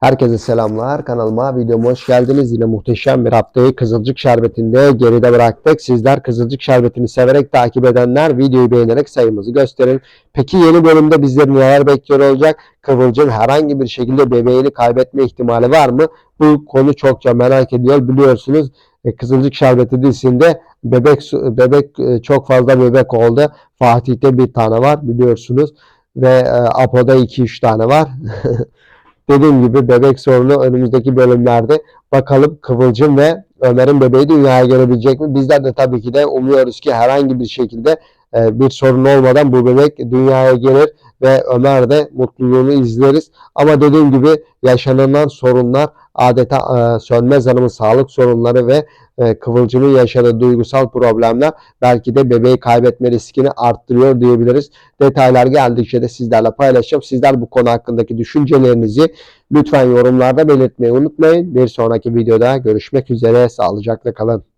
Herkese selamlar. Kanalıma, videoma hoş geldiniz. Yine muhteşem bir haftayı Kızılcık Şerbeti'nde geride bıraktık. Sizler Kızılcık Şerbeti'ni severek takip edenler videoyu beğenerek sayımızı gösterin. Peki yeni bölümde bizleri neler bekliyor olacak? Kıvılcım herhangi bir şekilde bebeğini kaybetme ihtimali var mı? Bu konu çokça merak ediyor. Biliyorsunuz e, Kızılcık Şerbeti dizisinde bebek bebek e, çok fazla bebek oldu. Fatih'te bir tane var biliyorsunuz ve e, Apo'da 2-3 tane var. Dediğim gibi bebek sorunu önümüzdeki bölümlerde bakalım Kıvılcım ve Ömer'in bebeği dünyaya gelebilecek mi? Bizler de tabii ki de umuyoruz ki herhangi bir şekilde e, bir sorun olmadan bu bebek dünyaya gelir ve Ömer de mutluluğunu izleriz. Ama dediğim gibi yaşanılan sorunlar adeta e, Sönmez Hanım'ın sağlık sorunları ve e, Kıvılcım'ın yaşadığı duygusal problemler belki de bebeği kaybetme riskini arttırıyor diyebiliriz. Detaylar geldikçe de sizlerle paylaşacağım. Sizler bu konu hakkındaki düşüncelerinizi lütfen yorumlarda belirtmeyi unutmayın. Bir sonraki videoda görüşmek üzere. Sağlıcakla kalın.